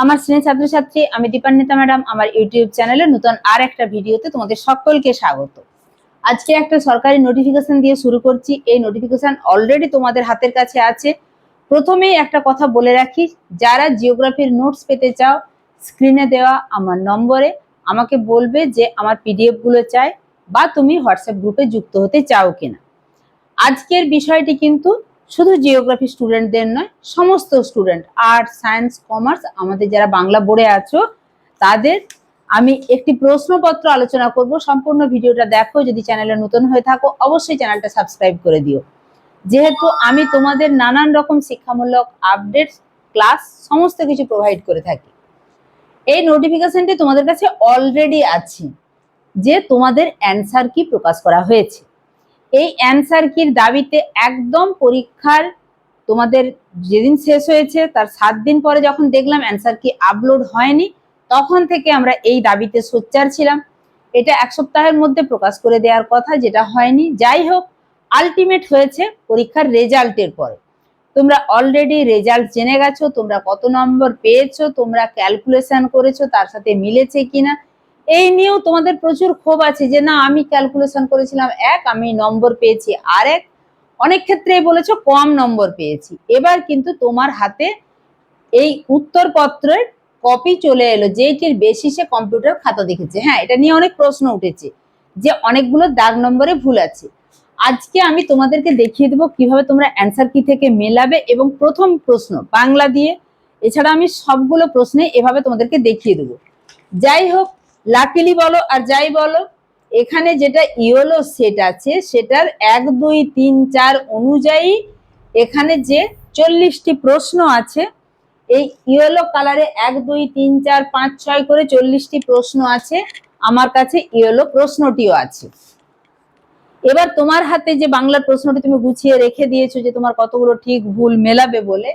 আমার শ্রেণি ছাত্রছাত্রী, আমি দীপান্বিতা ম্যাডাম, আমার ইউটিউব চ্যানেলে নতুন আর একটা ভিডিওতে তোমাদের সকলকে স্বাগত। আজকে একটা সরকারি নোটিফিকেশন দিয়ে শুরু করছি। এই নোটিফিকেশন অলরেডি তোমাদের হাতের কাছে আছে। প্রথমেই একটা কথা বলে রাখি, যারা জিওগ্রাফির নোটস পেতে চাও স্ক্রিনে দেওয়া আমার নম্বরে আমাকে বলবে যে আমার পিডিএফগুলো চাই বা তুমি হোয়াটসঅ্যাপ গ্রুপে যুক্ত হতে চাও কিনা। আজকের বিষয়টি কিন্তু শুধু জিওগ্রাফি স্টুডেন্টদের নয়, সমস্ত স্টুডেন্ট আর্টস সায়েন্স কমার্স আমাদের যারা বাংলা বোর্ডে আছো, তাদের আমি একটি প্রশ্নপত্র আলোচনা করব। সম্পূর্ণ ভিডিওটা দেখো, যদি চ্যানেলে নতুন হয়ে থাকো, অবশ্যই চ্যানেলটা সাবস্ক্রাইব করে দিও। যেহেতু আমি তোমাদের নানান রকম শিক্ষামূলক আপডেট ক্লাস সমস্ত কিছু প্রোভাইড করে থাকি। এই নোটিফিকেশনটি তোমাদের কাছে অলরেডি আছে, যে তোমাদের অ্যান্সার কি প্রকাশ করা হয়েছে। এই অ্যান্সার কির দাবিতে একদম পরীক্ষার তোমাদের যেদিন শেষ হয়েছে, তার সাত দিন পরে যখন দেখলাম অ্যান্সার কি আপলোড হয়নি, তখন থেকে আমরা এই দাবিতে সোচ্চার ছিলাম। এটা এক সপ্তাহের মধ্যে প্রকাশ করে দেওয়ার কথা, যেটা হয়নি। যাই হোক আলটিমেট হয়েছে পরীক্ষার রেজাল্টের পরে। তোমরা অলরেডি রেজাল্ট জেনে গেছো, তোমরা কত নম্বর পেয়েছ, তোমরা ক্যালকুলেশন করেছ, তার সাথে মিলেছে কিনা এই নিয়েও তোমাদের প্রচুর ক্ষোভ আছে যে, না, আমি ক্যালকুলেশন করেছিলাম এক, আমি নম্বর পেয়েছি আর এক অনেক ক্ষেত্রেই বলেছ, কম নম্বর পেয়েছি। এবার কিন্তু তোমার হাতে এই উত্তরপত্রের কপি চলে এলো যেটির বেসিসে কম্পিউটার খাতা দেখেছে। হ্যাঁ এটা নিয়ে অনেক প্রশ্ন উঠেছে যে, অনেকগুলো দাগ নম্বরে ভুল আছে। আজকে আমি তোমাদেরকে দেখিয়ে দেবো কীভাবে তোমরা অ্যান্সার কি থেকে মেলাবে এবং প্রথম প্রশ্ন বাংলা দিয়ে। এছাড়া আমি সবগুলো প্রশ্নে এভাবে তোমাদেরকে দেখিয়ে দেবো। যাই হোক লাকিলি বলো আর যাই বলো, এখানে যেটা ইয়োলো সেট আছে, সেটার এক, দুই, তিন, চার অনুযায়ী এখানে যে চল্লিশটি প্রশ্ন আছে, এই ইয়েলো কালারে এক, দুই, তিন, চার, পাঁচ, ছয় করে চল্লিশটি প্রশ্ন আছে, আমার কাছে ইয়েলো প্রশ্নটিও আছে। এবার তোমার হাতে যে বাংলার প্রশ্নটি তুমি গুছিয়ে রেখে দিয়েছ যে তোমার কতগুলো ঠিক ভুল মেলাবে বলে,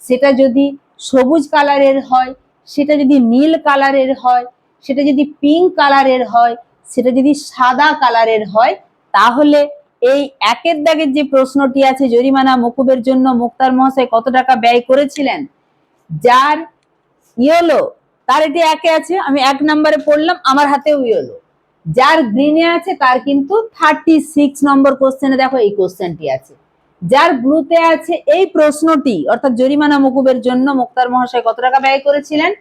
সেটা যদি সবুজ কালারের হয়, সেটা যদি নীল কালারের হয় সেটা যদি পিঙ্ক কালারের হয়, সেটা যদি সাদা কালারের হয়, তাহলে এই একের দাগের যে প্রশ্নটি আছে, জরিমানা মকুবের জন্য মুক্তার মহাশয় কত টাকা ব্যয় করেছিলেন? যার ইয়েলো, তার এটি একে আছে, আমি এক নম্বরে পড়লাম, আমার হাতেও ইয়েলো। যার গ্রিনে আছে, তার কিন্তু থার্টি সিক্স নম্বর কোশ্চেনে দেখো এই কোশ্চেনটি আছে। যার ব্লুতে আছে, এই প্রশ্নটি, অর্থাৎ জরিমানা মকুবের জন্য মুক্তার মহাশয় কত টাকা ব্যয় করেছিলেন?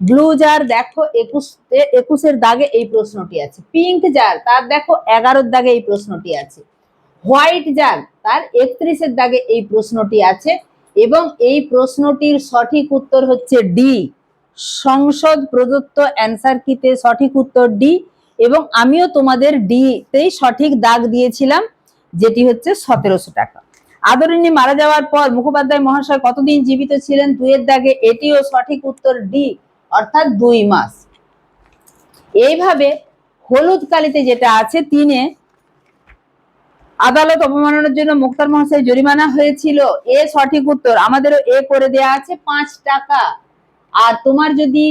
ব্লু জার দেখো একুশ একুশের দাগে এই প্রশ্নটি আছে। পিঙ্ক জার তার দেখো এগারোর দাগে এই প্রশ্নটি আছে। হোয়াইট জার তার একত্রিশের দাগে এই প্রশ্নটি আছে এবং এই প্রশ্নটির সঠিক উত্তর হচ্ছে ডি সংসদ প্রদত্ত অ্যান্সার কিতে সঠিক উত্তর ডি এবং আমিও তোমাদের ডি তেই সঠিক দাগ দিয়েছিলাম, যেটি হচ্ছে সতেরোশো টাকা। আদরিণী মারা যাওয়ার পর মুখোপাধ্যায় মহাশয় কতদিন জীবিত ছিলেন? দুয়ের দাগে এটিও সঠিক উত্তর ডি অর্থাৎ দুই মাস। এইভাবে হলুদ কালিতে যেটা আছে, তিনে আদালত অপমাননার জন্য মুক্তার মহাশয় জরিমানা হয়েছিল। এ সঠিক উত্তর আমাদেরও এ করে দেয়া আছে, পাঁচ টাকা। আর তোমার যদি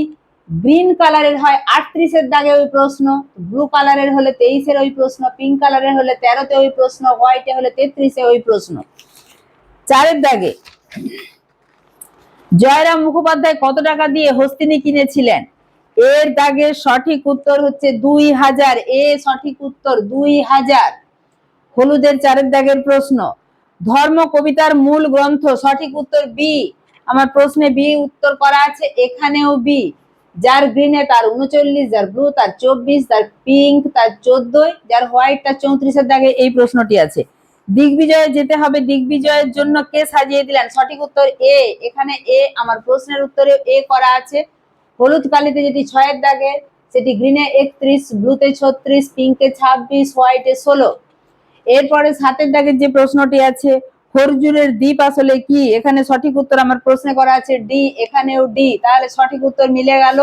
গ্রিন কালারের হয়, আটত্রিশের দাগে ওই প্রশ্ন, ব্লু কালারের হলে তেইশের ওই প্রশ্ন, পিঙ্ক কালারের হলে তেরোতে ওই প্রশ্ন, হোয়াইটে হলে তেত্রিশে ওই প্রশ্ন। চারের দাগে জয়রাম মুখোপাধ্যায় কত টাকা দিয়ে হস্তিনী কিনেছিলেন? এর দাগে সঠিক উত্তর হচ্ছে দুই হাজার। এ সঠিক উত্তর দুই হাজার। হলুদের চারের দাগের প্রশ্ন, ধর্ম কবিতার মূল গ্রন্থ সঠিক উত্তর বি। আমার প্রশ্নে বি উত্তর করা আছে, এখানেও বি। যার গ্রিনে তার উনচল্লিশ, যার ব্লু তার চব্বিশ তার পিঙ্ক তার চোদ্দই, যার হোয়াইট তার চৌত্রিশের দাগে এই প্রশ্নটি আছে। দিগ্বিজয়ে যেতে হবে। দিগ্বিজয়ের জন্য কে সাজিয়ে দিলেন? সঠিক উত্তর এ। এখানে এ, আমার প্রশ্নের উত্তরে এ করা আছে। হলুদ কালিতে যেটি ছয়ের দাগে, সেটি গ্রিনে একত্রিশ, ব্লুতে ছত্রিশ, পিঙ্কে ছাব্বিশ, হোয়াইটে ষোলো। এরপরে সাতের দাগের যে প্রশ্নটি আছে, খরজুরের দ্বীপ আসলে কি? এখানে সঠিক উত্তর আমার প্রশ্নে করা আছে ডি, এখানেও ডি। তাহলে সঠিক উত্তর মিলে গেল।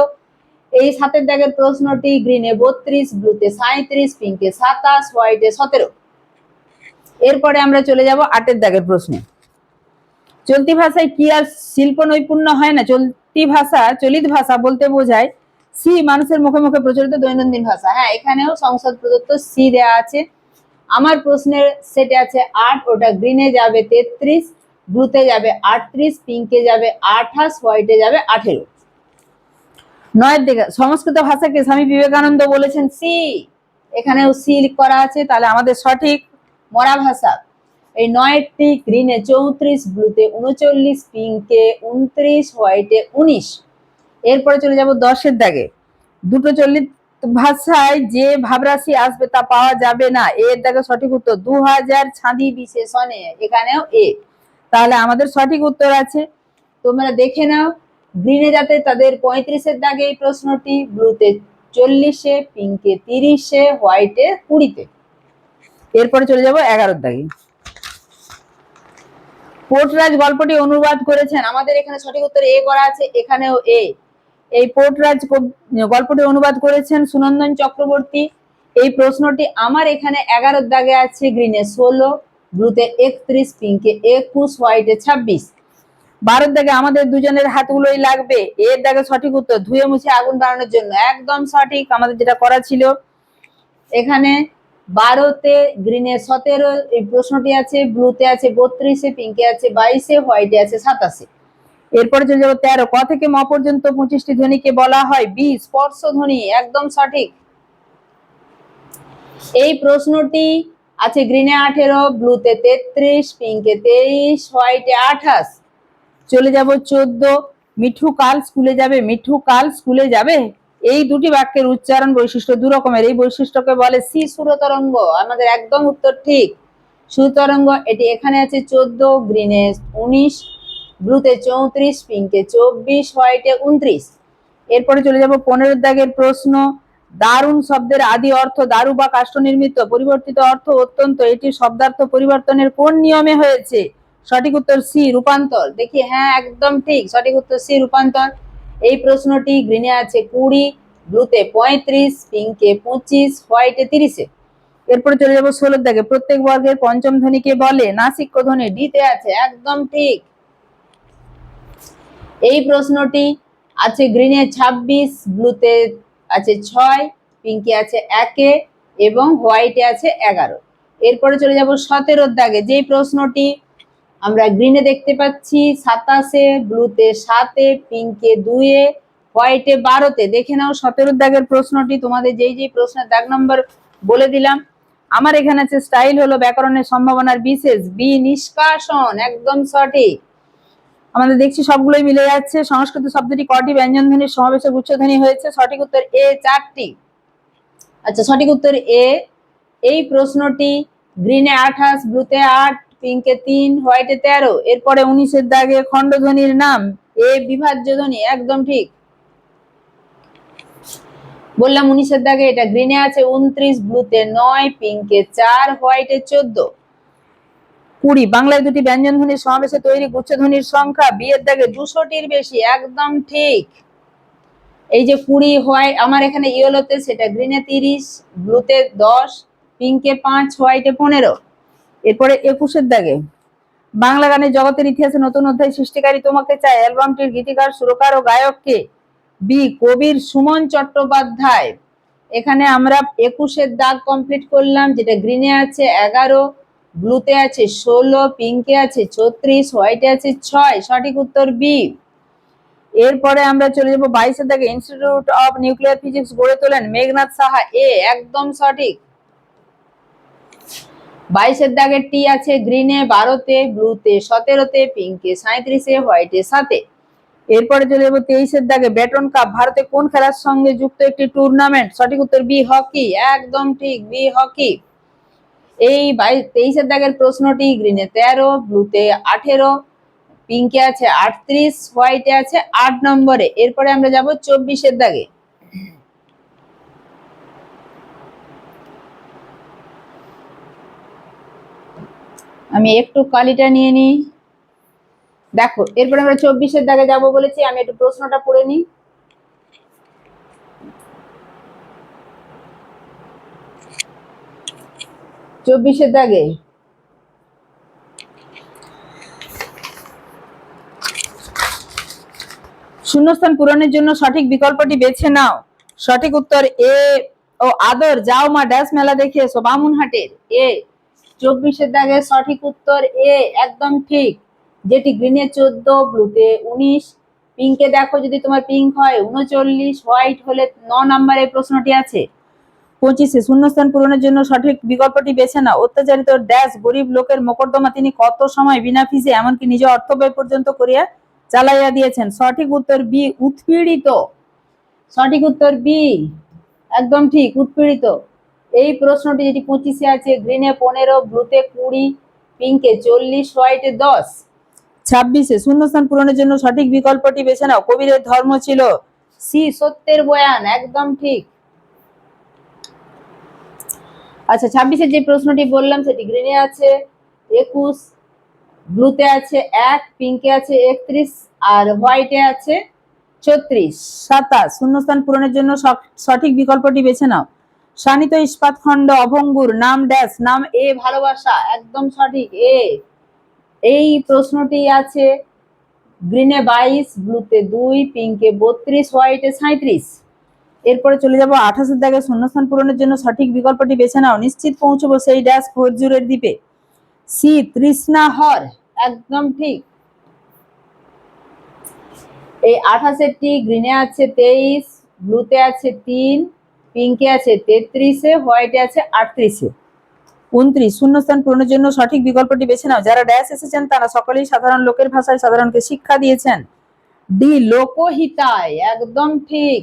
এই সাতের দাগের প্রশ্নটি গ্রিনে বত্রিশ, ব্লুতে সাঁত্রিশ পিঙ্কে সাতাশ, হোয়াইটে সতেরো। এরপরে আমরা চলে যাব আটের দাগের প্রশ্নে। চলতি ভাষায় কি আর শিল্প নৈপুণ্য হয় না? চলতি ভাষা, চলিত ভাষা বলতে বোঝায় সি, মানুষের মুখে মুখে প্রচলিত দৈনন্দিন ভাষা। হ্যাঁ এখানেও সংসদ প্রদত্ত সি দেয়া আছে। আমার প্রশ্নের সেটে আছে আট, ওটা গ্রিনে যাবে তেত্রিশ, ব্লুতে যাবে আটত্রিশ, পিঙ্কে যাবে আঠাশ, হোয়াইটে যাবে আঠেরো। নয়ের দিকে, সংস্কৃত ভাষাকে স্বামী বিবেকানন্দ বলেছেন সি। এখানেও সি করা আছে, তাহলে আমাদের সঠিক। মরা ভাষা এই নয়টি গ্রিনে চৌত্রিশ, ব্লুতে উনচল্লিশ, পিঙ্কে উনত্রিশ, হোয়াইটে উনিশ। এরপরে চলে যাব দশের দাগে। দুটো চল্লিশ ভাষায় যে ভাবরাশি আসবে তা পাওয়া যাবে না। এর দাগে সঠিক উত্তর দু হাজার ছাঁদি বিশেষণে এখানেও এ। তাহলে আমাদের সঠিক উত্তর আছে। তোমরা দেখে নাও। গ্রিনে যাতে তাদের পঁয়ত্রিশের দাগে এই প্রশ্নটি, ব্লুতে চল্লিশে, পিঙ্কে তিরিশে, হোয়াইটে কুড়িতে। এরপরে চলে যাব এগারোর দাগে। পোর্টরাজ গল্পটি অনুবাদ করেছেন। আমাদের এখানে সঠিক উত্তর এ করা আছে, এখানেও এ। এই পোর্টরাজ গল্পটি অনুবাদ করেছেন সুনন্দন চক্রবর্তী। এই প্রশ্নটি আমার এখানে এগারোর দাগে আছে, গ্রিনে ষোলো ব্লুতে একত্রিশ, পিঙ্কে একুশ, হোয়াইটে ছাব্বিশ। বারোর দাগে আমাদের দুজনের হাতগুলোই লাগবে। এর দাগে সঠিক উত্তর ধুয়ে মুছে আগুন বানানোর জন্য। একদম সঠিক, আমাদের যেটা করা ছিল। এখানে বারোতে গ্রিনে সতেরো, এই প্রশ্নটি আছে ব্লুতে আছে, বত্রিশে পিঙ্কে আছে, বাইশে হোয়াইটে আছে, সাতাশে। এরপরে চলে যাব তেরো। ক থেকে ম পর্যন্ত পঁচিশটি ধ্বনিকে বলা হয়? বি, স্পর্শ ধ্বনি, একদম সঠিক। এই প্রশ্নটি আছে গ্রিনে আঠেরো ব্লুতে তেত্রিশ পিঙ্কে তেইশ হোয়াইটে আঠাশ। চলে যাব চোদ্দ। মিঠু কাল স্কুলে যাবে? মিঠু কাল স্কুলে যাবে? এই দুটি বাক্যের উচ্চারণ বৈশিষ্ট্য দু রকমের। এই বৈশিষ্ট্যকে বলে সি সুরতরঙ্গ। আমাদের একদম উত্তর ঠিক। সুতরঙ্গ এটি এখানে আছে চোদ্দ গ্রিনে উনিশ ব্লুতে চৌত্রিশ, পিঙ্কে চব্বিশ, হোয়াইটে উনত্রিশ। এরপরে চলে যাব পনেরো দাগের প্রশ্ন। দারুণ শব্দের আদি অর্থ দারু বা কাষ্ঠ নির্মিত। পরিবর্তিত অর্থ অত্যন্ত। এটি শব্দার্থ পরিবর্তনের কোন নিয়মে হয়েছে? সঠিক উত্তর সি, রূপান্তর। দেখি হ্যাঁ একদম ঠিক। সঠিক উত্তর সি, রূপান্তর। এই প্রশ্নটি গ্রিনে আছে কুড়ি ব্লুতে পঁয়ত্রিশ পিঙ্কে পঁচিশ হোয়াইটে তিরিশে। এরপরে চলে যাব ষোলোর দাগে প্রত্যেক বর্গের পঞ্চম ধ্বনিকে বলে? নাসিক্য ধ্বনি ডিতে আছে। একদম ঠিক। এই প্রশ্নটি আছে গ্রিনে ছাব্বিশ ব্লুতে আছে ছয় পিঙ্কে আছে একে এবং হোয়াইটে আছে এগারো। এরপরে চলে যাব সতেরোর দাগে যেই প্রশ্নটি আমরা গ্রিনে দেখতে পাচ্ছি, সাতাশে ব্লুতে সাতে পিঙ্কে দুয়ে হোয়াইটে বারোতে। দেখে নাও সতেরো দাগের প্রশ্নটি, তোমাদের যেই যেই প্রশ্নের দাগ নম্বর বলে দিলাম। আমার এখানে আছে স্টাইল হলো ব্যাকরণের সম্ভাবনার বিশেষ, বি নিষ্কাশন, একদম সঠিক। আমাদের দেখছি সবগুলোই মিলে যাচ্ছে, সংস্কৃত শব্দটি কটি ব্যঞ্জন ধ্বনির সমাবেশে গুচ্ছধ্বনি হয়েছে? সঠিক উত্তর এ চারটি। আচ্ছা সঠিক উত্তর এ, এই প্রশ্নটি গ্রিনে আঠাশ ব্লুতে আট পিঙ্কে তিন, হোয়াইটে তেরো, এরপরে উনিশের দাগে খণ্ডধ্বনির নাম, এ বিভাজ্য ধ্বনি, একদম ঠিক। বললাম উনিশের দাগে এটা গ্রিনে আছে, উনত্রিশ ব্লুতে নয়, পিঙ্কে চার, হোয়াইটে চোদ্দ। কুড়ি, বাংলায় দুটি ব্যঞ্জন ধ্বনির সমাবেশে তৈরি গুচ্ছধ্বনির সংখ্যা, বিয়ের দাগে দুশোটির বেশি, একদম ঠিক। এই যে কুড়ি হোয়াইট আমার এখানে ইয়েলোতে সেটা গ্রিনে তিরিশ, ব্লুতে দশ, পিঙ্কে পাঁচ, হোয়াইটে পনেরো। এরপরে একুশের দাগে। বাংলা গানের জগতের ইতিহাসে নতুন অধ্যায় সৃষ্টিকারী তোমাকে চাই অ্যালবামটির গীতিকার, সুরকার ও গায়ককে বি কবির সুমন চট্টোপাধ্যায়। এখানে আমরা একুশের দাগ কমপ্লিট করলাম, যেটা গ্রিনে আছে এগারো ব্লুতে আছে ষোলো পিঙ্কে আছে ছত্রিশ হোয়াইটে আছে ছয়, সঠিক উত্তর বি এরপরে আমরা চলে যাব বাইশের দাগে ইনস্টিটিউট অফ নিউক্লিয়ার ফিজিক্স গড়ে তোলেন মেঘনাথ সাহা, এ একদম সঠিক। বাইশের দাগের টি আছে গ্রিনে, বারোতে ব্লুতে, সতেরোতে পিঙ্কে সাঁত্রিশে হোয়াইটে, সাতে। এরপরে চলে যাব তেইশের দাগে ব্যাটন কাপ। ভারতে কোন খেলার সঙ্গে যুক্ত একটি টুর্নামেন্ট সঠিক উত্তর, বি হকি। একদম ঠিক, বি হকি। এই তেইশের দাগের প্রশ্নটি গ্রিনে, তেরো, ব্লুতে আঠেরো, পিঙ্কে আছে আটত্রিশ, হোয়াইটে আছে আট নম্বরে। এরপরে আমরা যাব চব্বিশের দাগে। আমি একটু কালিটা নিয়ে নিই। দেখো, এরপরে আমরা চব্বিশের দাগে যাব বলেছি, আমি একটু প্রশ্নটা পড়ে নিই। চব্বিশের দাগে। শূন্যস্থান পূরণের জন্য সঠিক বিকল্পটি বেছে নাও। সঠিক উত্তর এ ও আদর, যাও মা ড্যাশ মেলা দেখে এসো, বামুনহাটের। এ চব্বিশের দাগে সঠিক উত্তর এ, একদম ঠিক। যেটি গ্রিনে চোদ্দ, ব্লুতে উনিশ। পিঙ্কে দেখো যদি তোমার পিঙ্ক হয়, উনচল্লিশ। হোয়াইট হলে ন নম্বরের প্রশ্নটি আছে। পঁচিশে, শূন্যস্থান পূরণের জন্য সঠিক বিকল্পটি বেছে না অত্যাচারিত ড্যাশ গরিব লোকের মোকদ্দমা তিনি কত সময় বিনা ফিজে, এমনকি নিজ অর্থ ব্যয় পর্যন্ত করিয়া চালাইয়া দিয়েছেন? সঠিক উত্তর বি, উৎপীড়িত। সঠিক উত্তর বি, একদম ঠিক, উৎপীড়িত। এই প্রশ্নটি যেটি পঁচিশে আছে গ্রিনে পনেরো ব্লুতে কুড়ি পিঙ্কে চল্লিশ হোয়াইটে দশ। ছাব্বিশে, শূন্যস্থান পূরণের জন্য সঠিক বিকল্পটি বেছে নাও। কবিরের ধর্ম ছিল সি, সত্যের বয়ান, একদম ঠিক। আচ্ছা ছাব্বিশে যে প্রশ্নটি বললাম, সেটি গ্রিনে আছে, একুশ ব্লুতে আছে এক পিঙ্কে আছে একত্রিশ, আর হোয়াইটে আছে ছত্রিশ, সাতাশ। শূন্যস্থান পূরণের জন্য সঠিক বিকল্পটি বেছে নাও। শানিত ইস্পাত খণ্ড অভঙ্গুর, নাম ড্যাশ, নাম এ ভালোবাসা, একদম সঠিক, এ। এই প্রশ্নটি আছে গ্রিনে বাইশ, ব্লুতে দুই, পিঙ্কে বত্রিশ, হোয়াইটে সাঁত্রিশ এরপরে চলে যাব আঠাশের দাগে শূন্যস্থান পূরণের জন্য সঠিক বিকল্পটি বেছে নাও, নিশ্চিত পৌঁছবো সেই ড্যাশ খরজুরের দ্বীপে। সি, তৃষ্ণা হর, একদম ঠিক। এই আঠাশেরটি গ্রিনে আছে তেইশ, ব্লুতে আছে তিন পিঙ্কে আছে তেত্রিশে, হোয়াইটে আছে আটত্রিশে। উনত্রিশ, শূন্যস্থান পূরণের জন্য সঠিক বিকল্পটি বেছে নাও। যারা ড্যাশ এসেছেন, তারা সকলেই সাধারণ লোকের ভাষায় সাধারণকে শিক্ষা দিয়েছেন। ডি, লোকহিতায়, একদম ঠিক।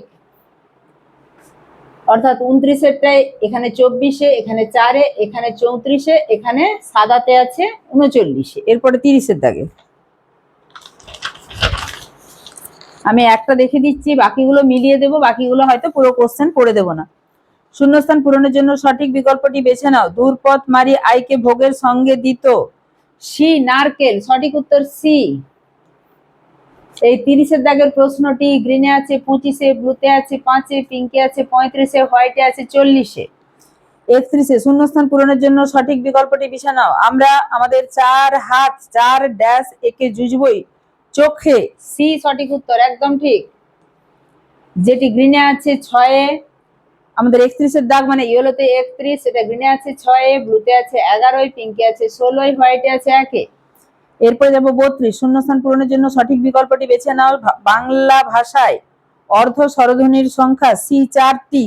অর্থাৎ উনত্রিশেরটাই এখানে চব্বিশে, এখানে চারে, এখানে চৌত্রিশে, এখানে সাদাতে আছে উনচল্লিশে। এরপরে তিরিশের দাগে। আমি একটা দেখে দিচ্ছি, বাকিগুলো মিলিয়ে দেবো, বাকিগুলো হয়তো পুরো কোশ্চেন পড়ে দেবো না। শূন্যস্থান পূরণের জন্য সঠিক বিকল্পটি বেছে নাও। দূরপথ মারি আইকে ভোগের সঙ্গে দিত। সি, নারকেল। সঠিক উত্তর সি এই তিরিশের দাগের প্রশ্নটি গ্রিনে আছে, পঁচিশে ব্লুতে আছে, পাঁচে পিঙ্কে আছে, পঁয়ত্রিশে হোয়াইটে আছে, চল্লিশে। একত্রিশে শূন্যস্থান পূরণের জন্য সঠিক বিকল্পটি বেছে নাও আমরা আমাদের চার হাত, চার ড্যাশ একে জুজবই চোখে সি সঠিক উত্তর, একদম ঠিক। যেটি গ্রিনে আছে ছয়ে, আমাদের একত্রিশের দাগ মানে ইয়েলোতে একত্রিশ সেটা গ্রিনে আছে ছয়ে ব্লুতে আছে এগারোই পিঙ্কে আছে ষোলোই হোয়াইটে আছে একে। এরপরে যাব বত্রিশ, শূন্যস্থান পূরণের জন্য সঠিক বিকল্পটি বেছে নাও বাংলা ভাষায়। অর্ধ স্বরধ্বনির সংখ্যা সি চারটি।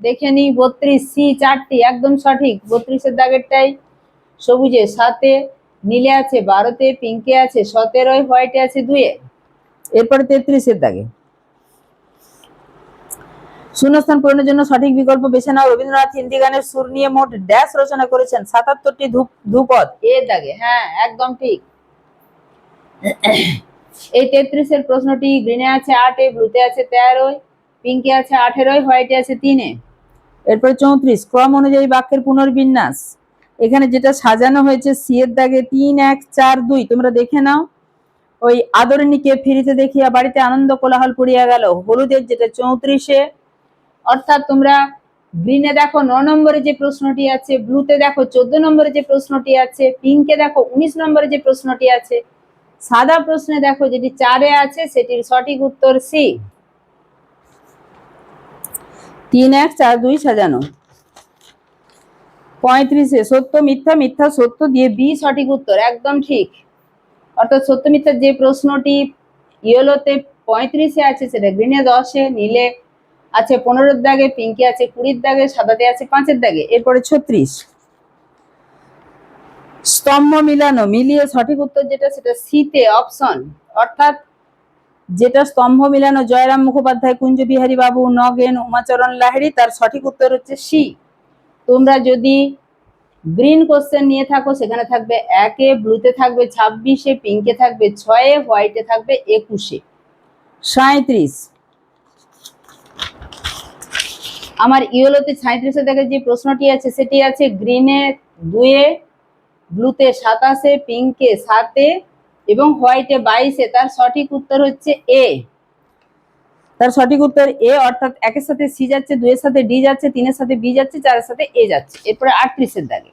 দেখে নিই, বত্রিশ সি চারটি, একদম সঠিক। বত্রিশের দাগেরটাই সবুজে, সাতে নীলে আছে বারোতে পিঙ্কে আছে সতেরোয় হোয়াইটে আছে দুয়ে এরপরে তেত্রিশের দাগে। শূন্যস্থান পূরণের জন্য সঠিক বিকল্প বেছে নাও। রবীন্দ্রনাথ হিন্দি গানের সুর নিয়ে মোট ড্যাশ রচনা করেছেন সাতাত্তরটি ধূপ ধ্রুপদ এর দাগে হ্যাঁ একদম ঠিক। এই তেত্রিশের প্রশ্নটি গ্রিনে আছে আটে ব্লুতে আছে তেরোয় পিঙ্কে আছে আঠেরোয় হোয়াইটে আছে তিনে। এরপরে চৌত্রিশ ক্রম অনুযায়ী বাক্যের পুনর্বিন্যাস। এখানে যেটা সাজানো হয়েছে সি এর দাগে তিন, এক, চার, দুই, তোমরা দেখে নাও। ওই আদরণীকে ফিরিতে দেখিয়া বাড়িতে আনন্দ কোলাহল পড়িয়া গেল। হলুদের যেটা চৌত্রিশে, অর্থাৎ তোমরা গ্রিনে দেখো ন নম্বরে যে প্রশ্নটি আছে, ব্লুতে দেখো চোদ্দ নম্বরে যে প্রশ্নটি আছে, পিঙ্কে দেখো উনিশ নম্বরে যে প্রশ্নটি আছে, সাদা প্রশ্নে দেখো যেটি চারে আছে, সেটির সঠিক উত্তর সি। তিন, এক, চার, দুই সাজানো। পঁয়ত্রিশে, সত্য মিথ্যা মিথ্যা সত্য দিয়ে বি সঠিক উত্তর, একদম ঠিক। অর্থাৎ সত্য মিথ্যার যে প্রশ্নটি ইয়েলোতে পঁয়ত্রিশে আছে, সেটা গ্রিনে দশে, নীলে আছে পনেরোর দাগে পিঙ্কে আছে কুড়ির দাগে, সাদাতে আছে পাঁচের দাগে, এরপরে ছত্রিশ। স্তম্ভ মিলানো, মিলিয়ে সঠিক উত্তর যেটা, সেটা সিতে অপশন অর্থাৎ যেটা স্তম্ভ মিলানো, জয়রাম মুখোপাধ্যায় কুঞ্জ বিহারী বাবু, নগেন, উমাচরণ লাহিড়ী, তার সঠিক উত্তর হচ্ছে সি। তোমরা যদি গ্রিন কোশ্চেন নিয়ে থাকো, সেখানে থাকবে একে ব্লুতে থাকবে ছাব্বিশে পিঙ্কে থাকবে ছয়ে হোয়াইটে থাকবে একুশে। সাঁত্রিশ আমার ইয়েলোতে সাঁত্রিশে দেখে যে প্রশ্নটি আছে, সেটি আছে গ্রিনে দুয়ে ব্লুতে সাতাশে পিঙ্কে সাতে এবং হোয়াইটে বাইশে। তার সঠিক উত্তর হচ্ছে এ। তার সঠিক উত্তর এ, অর্থাৎ একের সাথে সি যাচ্ছে, দুইয়ের সাথে ডি যাচ্ছে, তিনের সাথে বি যাচ্ছে, চারের সাথে এ যাচ্ছে। এরপরে আটত্রিশের দাগে।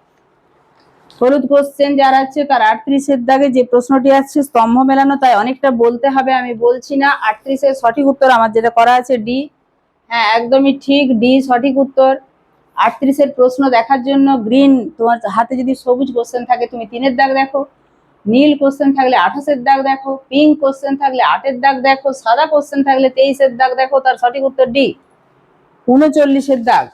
হলুদ কোশ্চেন যারা আছে, তার আটত্রিশের দাগে যে প্রশ্নটি আসছে, স্তম্ভ মেলানো, তাই অনেকটা বলতে হবে, আমি বলছি না। আটত্রিশের সঠিক উত্তর আমার যেটা করা আছে, ডি। হ্যাঁ একদমই ঠিক, ডি সঠিক উত্তর। আটত্রিশের প্রশ্ন দেখার জন্য, গ্রিন, তোমার হাতে যদি সবুজ কোশ্চেন থাকে, তুমি তিনের দাগ দেখো। নীল কোশ্চেন থাকলে আঠাশের দাগ দেখো পিঙ্ক কোশ্চেন থাকলে আটের দাগ দেখো, সাদা কোশ্চেন থাকলে তেইশের দাগ দেখো, তার সঠিক উত্তর ডি উনচল্লিশের দাগ।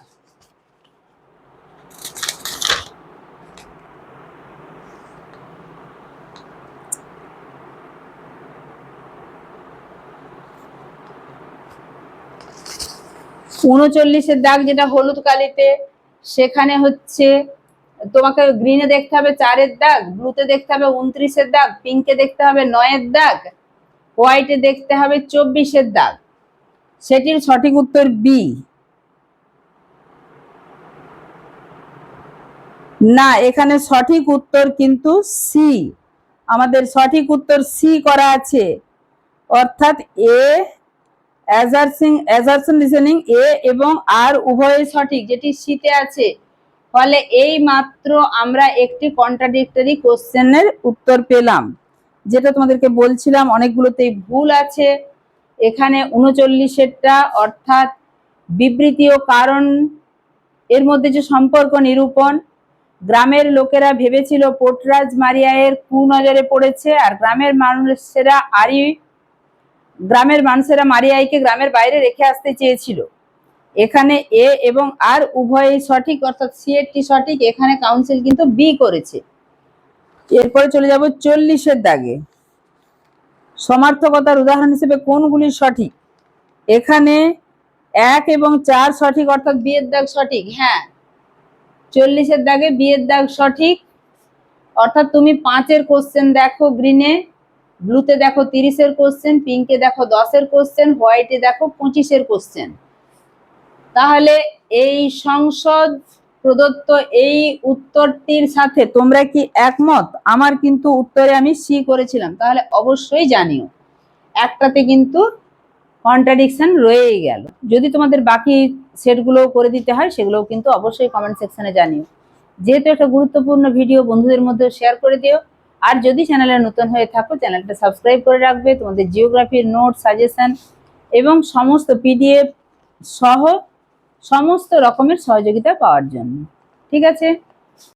উনচল্লিশের দাগ যেটা হলুদ কালিতে, সেখানে হচ্ছে তোমাকে গ্রিনে দেখতে হবে চারের দাগ ব্লুতে দেখতে হবে উনত্রিশের দাগ পিঙ্কে দেখতে হবে নয়ের দাগ হোয়াইটে দেখতে হবে চব্বিশের দাগ। সেটির সঠিক উত্তর বি না, এখানে সঠিক উত্তর কিন্তু সি আমাদের সঠিক উত্তর সি করা আছে। অর্থাৎ এ অ্যাজারসিং অ্যাজারসন লিসেনিং এ এবং আর উভয়ই সঠিক, যেটি সিতে আছে। ফলে এই মাত্র আমরা একটি কন্ট্রাডিক্টরি কোশ্চেনের উত্তর পেলাম। যেটা তোমাদেরকে বলছিলাম অনেকগুলোতেই ভুল আছে। এখানে উনচল্লিশেরটা অর্থাৎ বিবৃতি ও কারণ, এর মধ্যে যে সম্পর্ক নিরূপণ, গ্রামের লোকেরা ভেবেছিল পোটরাজ মারিয়ায়ের কুনজরে পড়েছে, আর গ্রামের মানুষেরা আরি গ্রামের মানুষেরা মারিয়াইকে গ্রামের বাইরে রেখে আসতে চেয়েছিল। এখানে এ এবং আর উভয়ই সঠিক, অর্থাৎ সি এরটি সঠিক, এখানে কাউন্সিল কিন্তু বি করেছে। এরপরে চলে যাব চল্লিশের দাগে। সমার্থকতার উদাহরণ হিসেবে কোনগুলি সঠিক? এখানে এক এবং চার সঠিক, অর্থাৎ বিয়ের দাগ সঠিক হ্যাঁ। চল্লিশের দাগে বিয়ের দাগ সঠিক, অর্থাৎ তুমি পাঁচের কোশ্চেন দেখো গ্রিনে ব্লুতে দেখো তিরিশের কোশ্চেন পিঙ্কে দেখো দশের কোশ্চেন হোয়াইটে দেখো পঁচিশের কোশ্চেন তাহলে এই সংসদ প্রদত্ত এই উত্তরটির সাথে তোমরা কি একমত? আমার কিন্তু উত্তরে আমি সি করেছিলাম, তাহলে অবশ্যই জানিও। একটাতে কিন্তু কন্ট্রাডিকশন রয়েই গেল। যদি তোমাদের বাকি সেটগুলো করে দিতে হয়, সেগুলোও কিন্তু অবশ্যই কমেন্ট সেকশনে জানিও। যেহেতু একটা গুরুত্বপূর্ণ ভিডিও বন্ধুদের মধ্যে শেয়ার করে দিও। আর যদি চ্যানেলে নতুন হয়ে থাকো চ্যানেলটা সাবস্ক্রাইব করে রাখবে। তোমাদের জিওগ্রাফির নোট সাজেশন এবং সমস্ত পিডিএফ সহ সমস্ত রকমের সহযোগিতা পাওয়ার জন্য। ঠিক আছে?